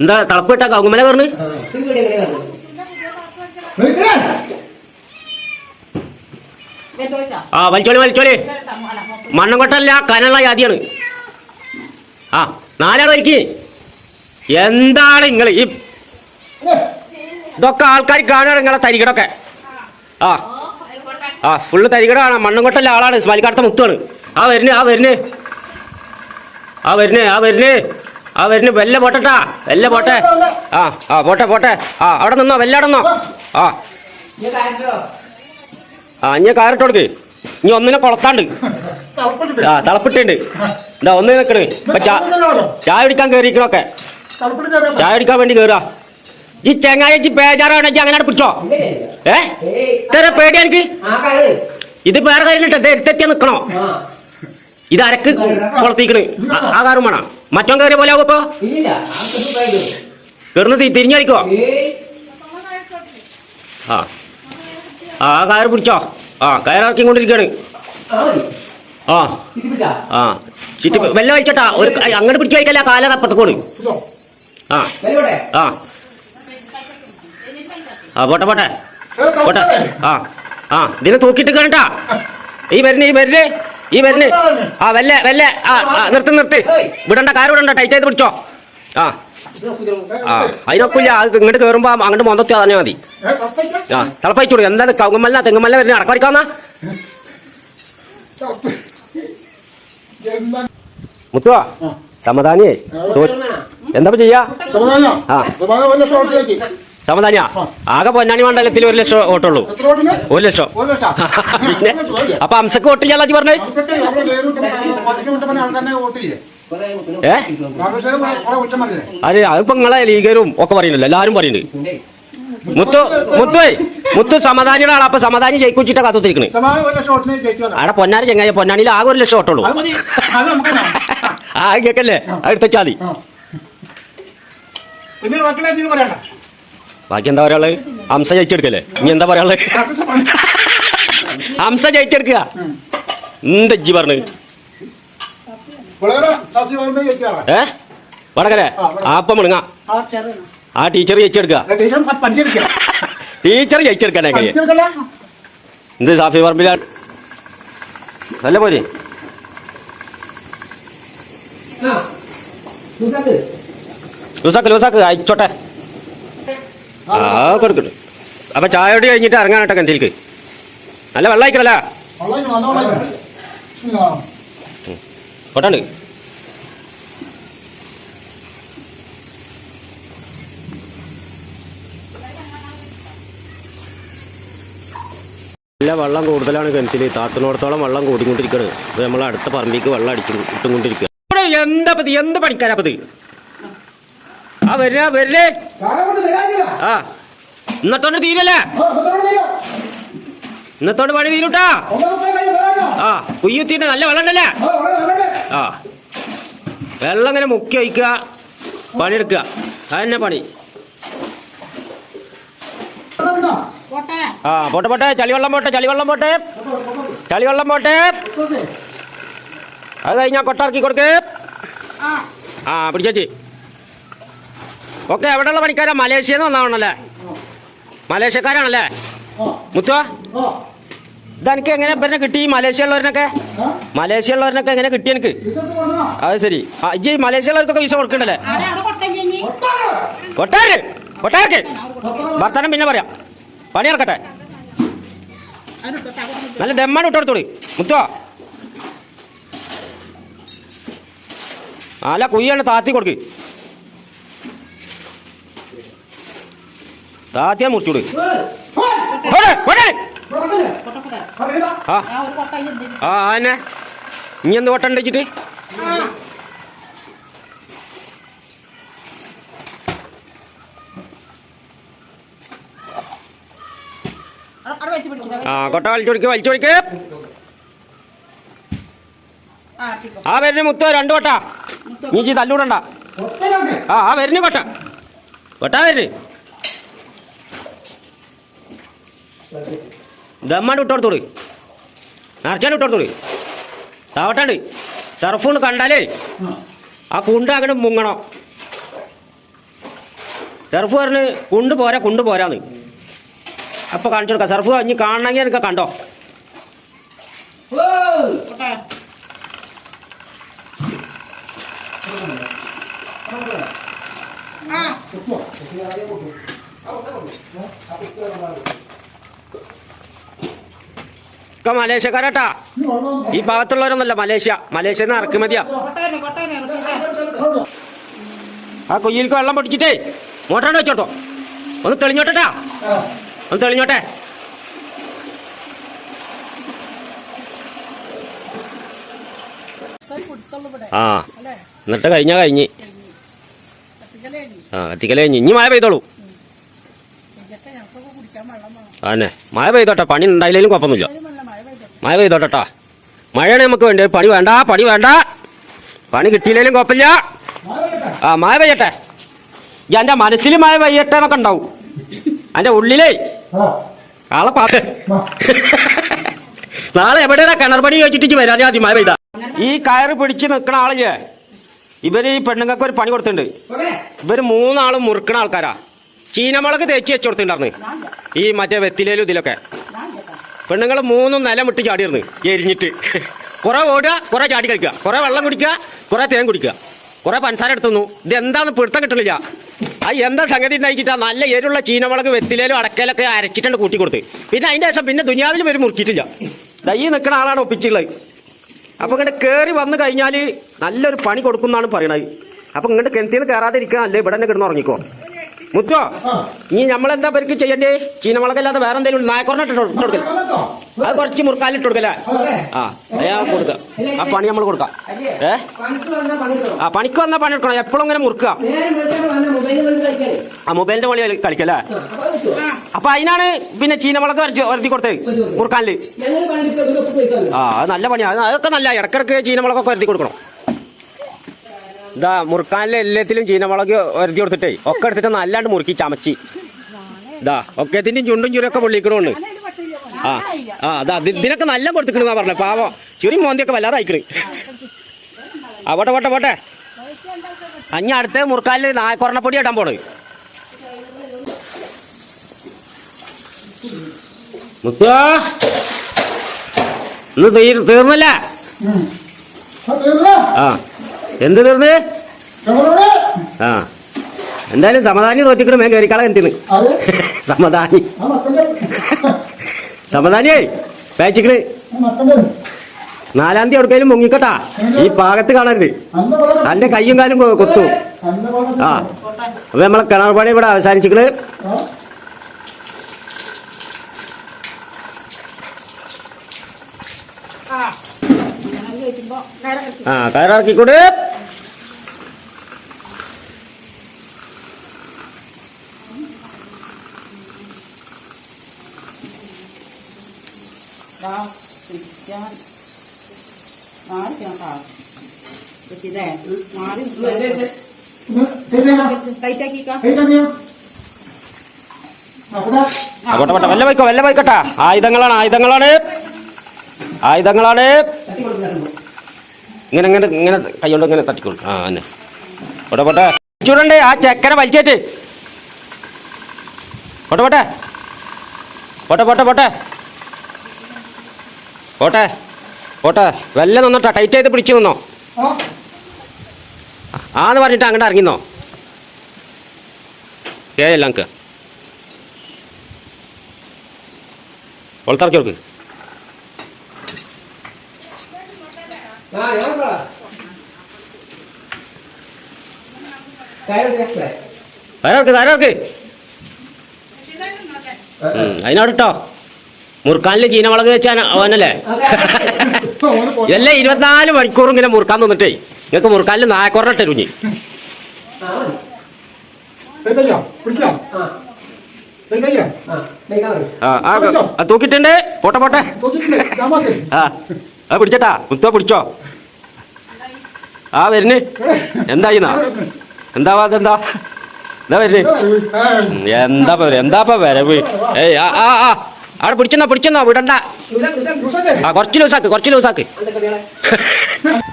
എന്താ തളപ്പ് തളപ്പിട്ട കൗകുമല പറഞ്ഞു ആ വലിച്ചോളി വലിച്ചോളി. മണ്ണംകൊട്ടല്ല കനുള്ള ജാതിയാണ്. ആ നാലാൾ വലിക്ക്. എന്താണ് നിങ്ങൾ ഈ ഇതൊക്കെ ആൾക്കാർ കാണുകയാണ് നിങ്ങളെ തരികടൊക്കെ. ആ ആ ഫുള്ള് തരികടാണ് മണ്ണംകൊട്ടല്ല ആളാണ്. സ്മലിക്കാട്ട മുത്താണ്. ആ വരുന്നേ ആ വരുന്നേ. ആ വരുന്നേ ആ വരുന്നേ. ആ വരുന്നു. വെല്ല പോട്ടെട്ടാ. വെല്ല പോട്ടെ. ആ ആ പോട്ടെ പോട്ടെ. ആ അവിടെ നിന്നോ വെല്ല അവിടെ നിന്നോ. ആ. ആ ഇനി കാറിട്ട് കൊടുക്ക്. ഇനി ഒന്നിനെ കൊളത്താണ്ട്. ആ തിളപ്പിട്ടുണ്ട്. എന്താ ഒന്ന് നിൽക്കണ് ഇപ്പൊ ചായ കുടിക്കാൻ കയറിക്കണൊക്കെ ചായ കുടിക്കാൻ വേണ്ടി കയറുക ഈ ചെങ്ങായി പേജാറാണെങ്കിൽ അങ്ങനെ പിടിച്ചോ? ഏ? ഇത്ര പേടിയാ എനിക്ക്? ഇത് വേറെ കാര്യമില്ല എടുത്തെത്തിയാ നിക്കണോ? ഇത് അരക്ക് കൊളത്തിക്കണ് ആ- കാറും വേണം. മറ്റോ കയറിയ പോലെ ആകുമ്പോ ഇപ്പൊ. കയറുന്ന തിരിഞ്ഞടിക്കോ ആ. ആ കയറ് പിടിച്ചോ. ആ കയറിറക്കിക്കൊണ്ടിരിക്കാണ് ആ. ആ. ചുറ്റി വെള്ളം കഴിച്ചോട്ടാ ഒരു അങ്ങോട്ട് പിടിച്ചു കഴിക്കല്ല കാലം അപ്പത്തക്കോട് ആ. ആ. ആ പോട്ടെ പോട്ടെ. പോട്ടെ. ആ. ആ. ഇതിനെ തൂക്കിയിട്ട് കേട്ടാ ഈ വരുന്നേ ഈ വരുന്നേ. ഈ വല്ല ആ വല്ല വെല്ലേ. ആ നിർത്തി നിർത്ത്. വിടണ്ട കാര് വിടണ്ട ടൈറ്റ് ചെയ്ത് പിടിച്ചോ. ആ. ആ അതിനൊക്കില്ല അത് ഇങ്ങോട്ട് കയറുമ്പോ അങ്ങോട്ട് മൊന്തത്തി തന്നെ മതി. ആ തിളപ്പയച്ചോളൂ എന്താണ് കവുങ്ങമല്ല തെങ്ങുമല്ല വരുന്ന അടക്കടിക്കാവുന്ന മുത്തുവാ സമാധാനിയേ. എന്താ ചെയ്യാ? ആ. സമാധാനിയാ. ആകെ പൊന്നാനി മണ്ഡലത്തിൽ ഒരു ലക്ഷം വോട്ടുള്ളൂ. ഒരു ലക്ഷം. പിന്നെ അപ്പൊ അംസക്ക് വോട്ട് ചെയ്യാൻ പറഞ്ഞേ ഏ? അത് അതിപ്പോ നിങ്ങളെ ലീഗരും ഒക്കെ പറയുന്നില്ല എല്ലാരും പറയുന്നുണ്ട്. മുത്തു മുത്തുവേ മുത്തു സമാധാനിയുടെ ആളാ. അപ്പൊ സമാധാനി ജയിക്കുച്ചിട്ടാ കാത്തുത്തിരിക്കണ്. അവിടെ പൊന്നാനി ചെങ്ങായി. പൊന്നാനിയിൽ ആകെ ഒരു ലക്ഷം വോട്ടുള്ളൂ. ആ കേക്കല്ലേ? അടുത്ത ചാതി മതി. ബാക്കി എന്താ പറയാൾ ഹംസ ജയിച്ചെടുക്കല്ലേ? ഇനി എന്താ പറയാൾ ഹംസ ജയിച്ചെടുക്കുക. എന്തജ്ജി പറഞ്ഞു? ഏ? വടകര? ആപ്പം മുണുങ്ങ. ആ ടീച്ചർ ജയിച്ചെടുക്കുക. ടീച്ചർ ജയിച്ചെടുക്കണേ കയ്യെ എന്ത് സാഫി പറമ്പില? നല്ല പോരെ ലൂസാക്ക്. ലൂസാക്ക് അയച്ചോട്ടെ ആ കൊടുക്കട്ടെ അപ്പൊ ചായയോട് കഴിഞ്ഞിട്ട് ഇറങ്ങാനട്ടെ കണ്ടിലേക്ക് നല്ല വെള്ളം അയക്കണല്ല കൊട്ടാണ്ട് നല്ല വെള്ളം കൂടുതലാണ് കിണറ്റിൽ താത്തിനോടത്തോളം വെള്ളം കൂടിക്കൊണ്ടിരിക്കുന്നത് ഇപ്പൊ നമ്മൾ അടുത്ത പറമ്പിക്ക് വെള്ളം അടിച്ചു ഇട്ടുകൊണ്ടിരിക്കുക. എന്താ പതി? എന്ത് പണിക്കാരാ പതി? ആ വരുന്ന വരില്ലേ? ആ ഇന്നത്തോണ്ട് തീരല്ലേ? ഇന്നത്തോണ്ട് പണി തീരൂട്ടാ. ആ കുയ്യുത്തിന്റെ നല്ല വെള്ളം ഉണ്ടല്ലേ ആ വെള്ളം ഇങ്ങനെ മുക്കി വയ്ക്കുക പണിയെടുക്കുക. അതന്നെ പണി. ആ പോട്ടെ പോട്ടെ. ചളിവെള്ളം പോട്ടെ ചളിവെള്ളം പോട്ടെ. ചളിവെള്ളം പോട്ടെ. അത് കഴിഞ്ഞാ കൊട്ടാർക്കി കൊടുക്കേ. ആ പിടിച്ചേച്ചി. ഓക്കെ എവിടെയുള്ള പണിക്കാരാ? മലേഷ്യന്ന് വന്നാണല്ലേ മലേഷ്യക്കാരാണല്ലേ? മുത്തുവാ ഇതെനിക്ക് എങ്ങനെ പിന്നെ കിട്ടി? മലേഷ്യ ഉള്ളവരനൊക്കെ മലേഷ്യ ഉള്ളവരനൊക്കെ എങ്ങനെ കിട്ടി എനിക്ക്? അത് ശരി. ആ മലേഷ്യ ഉള്ളവർക്കൊക്കെ വിസ കൊടുക്കണ്ടല്ലേ? കൊട്ടാര് കൊട്ടാർക്ക് വർത്തമാനം പിന്നെ പറയാം. പണി ഇറക്കട്ടെ നല്ല ഡെമ്മാണ് വിട്ടോടുത്തോളി മുത്തോ നല്ല കുയ്യാണ് താത്തി കൊടുക്ക്. താത്തിയാ മുറിച്ചോട്. ആ. ആ ആന്നെ. ഇനി എന്ത് വട്ടം ഉണ്ടിച്ചിട്ട് ആ. കൊട്ട വലിച്ചൊടിക്ക് വലിച്ചോടിക്ക് ആ വരുന്ന മുത്തോ രണ്ടു വട്ട നീ ചീ തല്ലൂടണ്ട. ആ ആ വരുന്നു വട്ട വട്ടാ വരുന്നു ദമ്മാണ്ട് വിട്ടോടത്തോട് നിറച്ചാണ്ട് വിട്ടോടത്തോട് താവട്ടാണ്ട് സർഫൂണ് കണ്ടാലേ ആ. കുണ്ട അങ്ങോട്ട് മുങ്ങണം. സർഫ് പറഞ്ഞ് കുണ്ട് പോരാന്ന്. അപ്പൊ കാണിച്ചു കൊടുക്കാം. സർഫ് ഇനി കാണണമെങ്കിൽ എനിക്ക് കണ്ടോ? ഒക്കെ മലേഷ്യക്കാരട്ടാ ഈ ഭാഗത്തുള്ളവരൊന്നല്ല മലേഷ്യ. മലേഷ്യ ഇറക്കുമതിയാ കൊട്ടേനെ കൊട്ടേനെ ആ കൊയ്യിലേക്ക് വെള്ളം പൊട്ടിച്ചിട്ടേ മോട്ടറാണ്ട് വെച്ചോട്ടോ. ഒന്ന് തെളിഞ്ഞോട്ടെട്ടാ. ഒന്ന് തെളിഞ്ഞോട്ടെ. ആ? എന്നിട്ട് കഴിഞ്ഞാ കഴിഞ്ഞ്. ആ കത്തിക്കലേ കഴിഞ്ഞ്. ഇനി മഴ പെയ്തോളൂ. അന്നെ മഴ പെയ്തോട്ടെ പണി ഉണ്ടായില്ലെങ്കിലും കുഴപ്പമൊന്നുമില്ല. മഴ പെയ്തോട്ടോ മഴ മഴയാണ് നമുക്ക് വേണ്ടി. പണി വേണ്ട പണി വേണ്ട. പണി കിട്ടിയില്ലേലും കുഴപ്പമില്ല. ആ മഴ പെയ്യട്ടെ. എന്റെ മനസ്സിൽ മഴ പെയ്യട്ടെ എന്നൊക്കെ ഉണ്ടാവും. എന്റെ ഉള്ളിലേ. ആളെ പാട്ട് നാളെ എവിടെയാണ് കിണർ പണി ചോദിച്ചിട്ട് വരാൻ ആദ്യം മഴ പെയ്താ. ഈ കയറ് പിടിച്ച് നിൽക്കണ ആളില്ലേ ഇവർ ഈ പെണ്ണുങ്ങൾക്ക് ഒരു പണി കൊടുത്തിട്ടുണ്ട്. ഇവർ മൂന്നാളും മുറുക്കണ ആൾക്കാരാ. ചീനമുളക് തേച്ച് വെച്ചു കൊടുത്തിട്ടുണ്ടായിരുന്നു. ഈ മറ്റേ വെത്തിലേലും ഇതിലൊക്കെ. പെണ്ണുങ്ങൾ മൂന്നും നില മുട്ടി ചാടിയിരുന്നു. എരിഞ്ഞിട്ട്. കുറെ ഓടുക കുറെ ചാടി കളിക്കുക. കുറെ വെള്ളം കുടിക്കുക കുറെ തേൻ കുടിക്കുക. കുറെ പഞ്ചസാര എടുത്തുന്നു ഇത് എന്താന്ന് പിടുത്തം കിട്ടണില്ല. ആ എന്താ സംഗതി ഉണ്ടായിട്ടാ നല്ല എരുള്ള ചീനമുളക് വെത്തിലേലും അടക്കലൊക്കെ അരച്ചിട്ടുണ്ട് കൂട്ടി കൊടുത്ത് പിന്നെ അതിന്റെ ശേഷം പിന്നെ ദുനിയാവിൽ വരും മുറിച്ചിട്ടില്ല ദൈ നിൽക്കുന്ന ആളാണ് ഒപ്പിച്ചുള്ളത് അപ്പൊ ഇങ്ങോട്ട് കയറി വന്നു കഴിഞ്ഞാൽ നല്ലൊരു പണി കൊടുക്കുന്നാണ് പറയണത്. അപ്പൊ ഇങ്ങോട്ട് കെന്തിന്ന് ഇരിക്കുക അല്ലേ ഇവിടെ തന്നെ കിടന്ന് ഉറങ്ങിക്കോ? മുത്തോ ഇനി നമ്മളെന്താ പേർക്ക് ചെയ്യണ്ടേ? ചീനമുളകല്ലാതെ വേറെ എന്തെങ്കിലും നായക്കൊറന്നിട്ട് കൊടുക്കൽ അത് കുറച്ച് മുറുക്കാലിട്ട് കൊടുക്കല്ലേ? ആ അയാ കൊടുക്ക. ആ പണി നമ്മൾ കൊടുക്കാം. ഏ? ആ പണിക്ക് വന്നാൽ പണി എടുക്കണം. എപ്പോഴും ഇങ്ങനെ മുറുക്കുക. ആ മൊബൈലിന്റെ കളി കളിക്കല്ലേ? അപ്പൊ അതിനാണ് പിന്നെ ചീനമുളക് വരച്ച് വരുത്തി കൊടുത്തത് മുറുക്കാനിൽ ആ അത് നല്ല പണിയാണ് അതൊക്കെ നല്ല. ഇടക്കിടക്ക് ചീനമുളകൊക്കെ വരുത്തി കൊടുക്കണം. ഇതാ മുറുക്കാനിലെ എല്ലാത്തിലും ചീനമുളക് വരുത്തി കൊടുത്തിട്ടേ. ഒക്കെ എടുത്തിട്ട് നല്ലാണ്ട് മുറുക്കി ചമച്ചി. ഇതാ ഒക്കത്തിന്റെയും ചുണ്ടും ചുരൊക്കെ പൊള്ളിക്കണോണ്ട് ആ ആ അതാ ഇത് ഇതിനൊക്കെ നല്ല കൊടുത്തിക്കണെന്നാ പറഞ്ഞത് പാവം. ചുരി മോന്തിയൊക്കെ വല്ലാതെ അയക്കണ് ആ പോട്ടെ പോട്ടെ പോട്ടെ. അഞ്ഞ അടുത്ത് മുറുക്കാലിൽ നായക്കൊറണപ്പൊടി ഇടാൻ പോണ്. ഇന്ന് തീർ തീർന്നല്ലേ? ആ. എന്ത് തീർന്ന്? ആ. എന്തായാലും സമാധാനി തോറ്റിക്കണം ഞാൻ കയറിക്കാളെ എന്തിന് സമാധാനി. സമാധാനിയേ പേച്ചിക്കണ്. നാലാം തീയതി എവിടേലും മുങ്ങിക്കട്ടാ? ഈ പാകത്ത് കാണരുത്. തന്റെ കയ്യും കാലും കൊത്തു. ആ. അപ്പൊ നമ്മളെ കിണർ പണി ഇവിടെ അവസാനിച്ചിക്കണ്. ആ കയറിറക്കിക്കൂടെ? പോട്ടെ വല്ല വൈക്കോ വല്ല പോയിക്കോട്ടാ ആയുധങ്ങളാണ് ആയുധങ്ങളാണ്. ആയുധങ്ങളാണ്. ഇങ്ങനെ ഇങ്ങനെ ഇങ്ങനെ കൈകൊണ്ട് ഇങ്ങനെ തട്ടിക്കൊടുക്കും. ആ തന്നെ പോട്ടെ പോട്ടെ. ചൂടണ്ടേ ആ ചെക്കനെ വലിച്ചേറ്റ്. പോട്ടെ പോട്ടെ. പോട്ടെ പോട്ടെ പോട്ടെ. പോട്ടെ. പോട്ടെ. വല്ല നന്നോട്ടാ ടൈറ്റ് ചെയ്ത് പിടിച്ചു നിന്നോ. ആന്ന് പറഞ്ഞിട്ട് അങ്ങോട്ട് ഇറങ്ങിന്നോ കേ നമുക്ക് പുറത്തിറക്കി കൊടുക്ക്. തരാർക്ക് അതിനോട് ഇട്ടോ. മുറുക്കാനിൽ ചീനമുളക് വെച്ചാൽ അവനല്ലേ? എല്ലാം ഇരുപത്തിനാല് മണിക്കൂർ ഇങ്ങനെ മുറുക്കാൻ തന്നിട്ടേ നിങ്ങൾക്ക് മുറുക്കാനിൽ നായക്കുറട്ടെ കുഞ്ഞി തൂക്കിട്ടുണ്ട് ആ. ആ, തൂക്കിയിട്ടുണ്ട്. പോട്ടെ പോട്ടെ. ആ ആ പിടിച്ചട്ടാ. മുത്തോ പിടിച്ചോ. ആ വരുന്ന്. എന്തായിന്നാ എന്താ അതെന്താ എന്താ വരുന്ന്? എന്താ വര എന്താ വരവ്? ഏയ് ആ ആ ആ. അവിടെ പിടിച്ചെന്നാ പിടിച്ചെന്നാ വിടണ്ട. കുറച്ച് ലൂസാക്ക് കുറച്ച് ലൂസാക്ക്.